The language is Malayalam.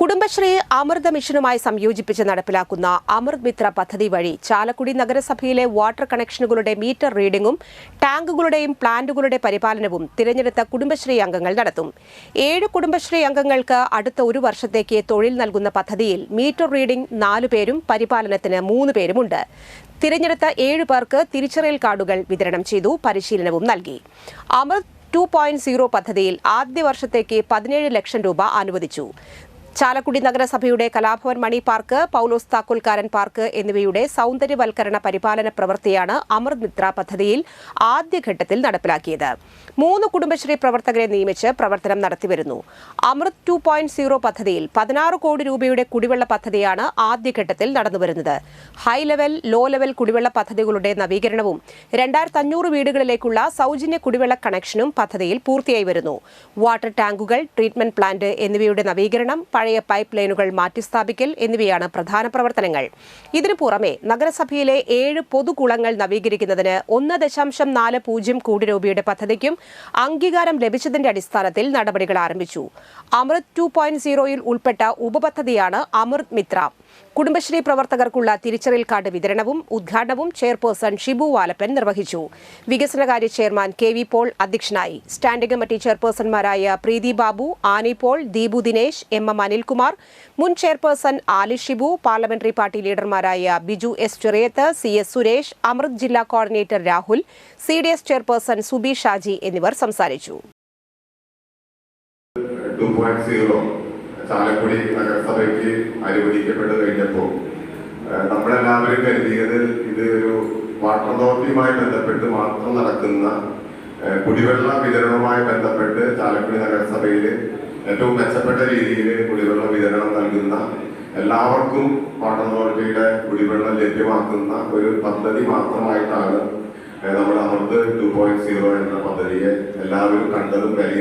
കുടുംബശ്രീ അമൃത മിഷനുമായി സംയോജിപ്പിച്ച് നടപ്പിലാക്കുന്ന അമൃത് മിത്ര പദ്ധതി വഴി ചാലക്കുടി നഗരസഭയിലെ വാട്ടർ കണക്ഷനുകളുടെ മീറ്റർ റീഡിംഗും ടാങ്കുകളുടെയും പ്ലാന്റുകളുടെ പരിപാലനവും തിരഞ്ഞെടുത്ത കുടുംബശ്രീ അംഗങ്ങൾ നടത്തും. ഏഴ് കുടുംബശ്രീ അംഗങ്ങൾക്ക് അടുത്ത ഒരു വർഷത്തേക്ക് തൊഴിൽ നൽകുന്ന പദ്ധതിയിൽ മീറ്റർ റീഡിംഗ് നാലു പേരും പരിപാലനത്തിന് മൂന്ന് പേരുമുണ്ട്. തിരഞ്ഞെടുത്ത ഏഴ് പേർക്ക് തിരിച്ചറിയൽ കാർഡുകൾ വിതരണം ചെയ്തു പരിശീലനവും നൽകി. അമൃത് ടു പോയിന്റ് സീറോ പദ്ധതിയിൽ ആദ്യ വർഷത്തേക്ക് പതിനേഴ് ലക്ഷം രൂപ അനുവദിച്ചു. ചാലക്കുടി നഗരസഭയുടെ കലാഭവൻ മണി പാർക്ക് പൌലോസ് താക്കോൽക്കാരൻ പാർക്ക് എന്നിവയുടെ സൗന്ദര്യവൽക്കരണ പരിപാലന പ്രവൃത്തിയാണ് അമൃത് മിത്ര പദ്ധതിയിൽ ആദ്യഘട്ടത്തിൽ നടപ്പിലാക്കിയത്. മൂന്ന് കുടുംബശ്രീ പ്രവർത്തകരെ നിയമിച്ച് പ്രവർത്തനം നടത്തിവരുന്നു. അമൃത് ടു പോയിന്റ് സീറോ പദ്ധതിയിൽ പതിനാറ് കോടി രൂപയുടെ കുടിവെള്ള പദ്ധതിയാണ് ആദ്യഘട്ടത്തിൽ നടന്നുവരുന്നത്. ഹൈ ലെവൽ ലോ ലെവൽ കുടിവെള്ള പദ്ധതികളുടെ നവീകരണവും രണ്ടായിരത്തി അഞ്ഞൂറ് വീടുകളിലേക്കുള്ള സൗജന്യ കുടിവെള്ള കണക്ഷനും പദ്ധതിയിൽ പൂർത്തിയായി വരുന്നു. വാട്ടർ ടാങ്കുകൾ ട്രീറ്റ്മെന്റ് പ്ലാന്റ് എന്നിവയുടെ നവീകരണം പഴയ പൈപ്പ് ലൈനുകൾ മാറ്റിസ്ഥാപിക്കൽ എന്നിവയാണ് പ്രധാന പ്രവർത്തനങ്ങൾ. ഇതിനു പുറമെ നഗരസഭയിലെ ഏഴ് പൊതുകുളങ്ങൾ നവീകരിക്കുന്നതിന് ഒന്ന് ദശാംശം നാല് പൂജ്യം കോടി രൂപയുടെ പദ്ധതിക്കും അംഗീകാരം ലഭിച്ചതിന്റെ അടിസ്ഥാനത്തിൽ നടപടികൾ ആരംഭിച്ചു. അമൃത് ടു പോയിന്റ് സീറോയിൽ ഉൾപ്പെട്ട ഉപപദ്ധതിയാണ് അമൃത് മിത്ര. കുടുംബശ്രീ പ്രവർത്തകർക്കുള്ള തിരിച്ചറിയൽ കാർഡ് വിതരണവും ഉദ്ഘാടനവും ചെയർപേഴ്സൺ ഷിബു വാലപ്പൻ നിർവഹിച്ചു. വികസനകാര്യ ചെയർമാൻ കെ വി പോൾ അധ്യക്ഷനായി. Standing committee ചെയർപേഴ്സൺമാരായ Preethi Babu Annie Paul Deepu Dinesh M M Anilkumar മുൻ chairperson Ali Shibu parliamentary party ലീഡർമാരായ Biju S Cheriyath C S Suresh Amrut ജില്ലാ coordinator Rahul C D S chairperson Subi Shaji എന്നിവർ സംസാരിച്ചു. ചാലക്കുടി നഗരസഭയ്ക്ക് അനുവദിക്കപ്പെട്ട് കഴിഞ്ഞപ്പോൾ നമ്മളെല്ലാവരും കരുതിയത് ഇത് ഒരു വാട്ടർ അതോറിറ്റിയുമായി ബന്ധപ്പെട്ട് മാത്രം നടക്കുന്ന കുടിവെള്ള വിതരണവുമായി ബന്ധപ്പെട്ട് ചാലക്കുടി നഗരസഭയിൽ ഏറ്റവും മെച്ചപ്പെട്ട രീതിയിൽ കുടിവെള്ള വിതരണം നൽകുന്ന എല്ലാവർക്കും വാട്ടർ അതോറിറ്റിയുടെ കുടിവെള്ളം ലഭ്യമാക്കുന്ന ഒരു പദ്ധതി മാത്രമായിട്ടാണ് നമ്മൾ അമൃത് ടു പോയിന്റ് സീറോ എന്ന പദ്ധതിയെ എല്ലാവരും കണ്ടതും